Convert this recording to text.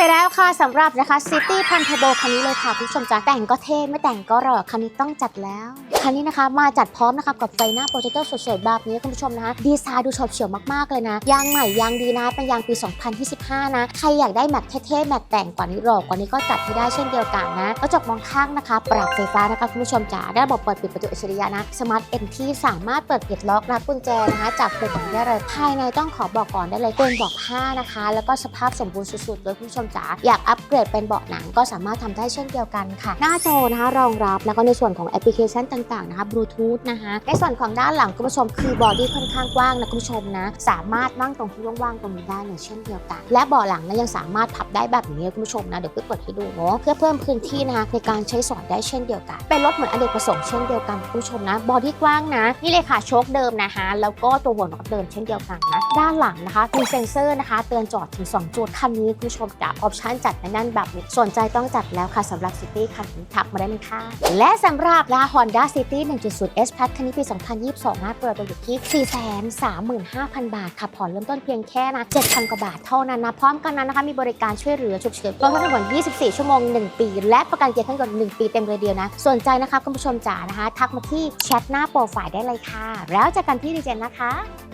ไปแล้วค่ะสำหรับนะคะ City p a n t a b o คันนี้เลยค่ะคุณผู้ชมจ๋าแต่งก็เท่ไม่แต่งก็หล่อคันนี้ต้องจัดแล้ว คันนี้นะคะมาจัดพร้อมนะคะกับไฟหน้าโปรเจคเตอร์สวยๆแบบนี้คุณผู้ชมนะคะดีไซน์ดูฉบเฉียวมากๆเลยนะ ยางใหม่ยางดีนะ เป็นยางปี 2025 นะ ใครอยากได้แม็กเท่ๆแม็กแต่งกว่านี้หล่อกว่านี้ก็จัดให้ได้เช่นเดียวกันนะกระจกมองข้างนะคะ ปรับไฟฟ้านะคะคุณผู้ชมจ๋าได้ระบบเปิดปิดประตูอัจฉริยะนะสมาร์ทเอ็นที่สามารถเปิดปิดล็อกรับกุญแจนะคะจากปุ่มได้เลยภายในต้องขอบอกก่อนได้เลยเป็นบาะผ้านะคะ แล้วก็สภาพสมบูรณ์สุดๆเลยคุณผู้ชมจ๋าอยากอัปเกรดเป็นเบาะหนังก็สามารถทำได้เช่นเดียวกันค่ะ หน้าจอนะคะรองรับแล้วก็ในส่วนของแอปพลิเคชันต่างๆนะคะบลูทูธนะคะในส่วนของด้านหลังคุณผู้ชมคือบอดี้ค่อนข้างกว้างนะคุณผู้ชมนะสามารถนั่งตรงที่ว่างๆตรงนี้ได้เลยเช่นเดียวกัน และเบาะหลังนะยังสามารถพับได้แบบนี้คุณผู้ชมนะเดี๋ยวพี่เปิดให้ดูเนาะเพื่อเพิ่มพื้นที่นะคะในการใช้สอยได้เช่นเดียวกัน เป็นรถเหมือนอเนกประสงค์เช่นเดียวกันคุณผู้ชมนะบอดี้กว้างนะนี่เลยค่ะโชคเดิมนะคะแล้วก็ตัวหัวน็อตเดิมเช่นเดียวกันนะด้านหลังนะคะมีเซ็นเซอร์นะคะ เตือนจอดถึง 2 จุดคันนี้คุณผู้ชมจะออปชันจัดแน่นแบบนี้สนใจต้องจัดแล้วค่ะสำหรับซิตี้คันนี้ทักมาได้เลยค่ะ และสำหรับนะ Honda City 1.0 S Plus คันนี้ปี 2022นะเปิดตัวอยู่ที่ 435,000 บาทค่ะผ่อนเริ่มต้นเพียงแค่นะ 7,000 กว่าบาทเท่านั้นนะ พร้อมกันนั้นนะคะ มีบริการช่วยเหลือฉุกเฉินรวมทั้งหมด24 ชั่วโมง 1 ปี และประกันเกียร์เครื่องยนต์1ปีเต็มเลยเดียวนะ สนใจนะคะคุณผู้ชมจ๋านะคะ ทักมาที่แชทหน้าโปรไฟล์ได้เลยค่ะ แล้วเจอกันที่ดีเจนนะคะ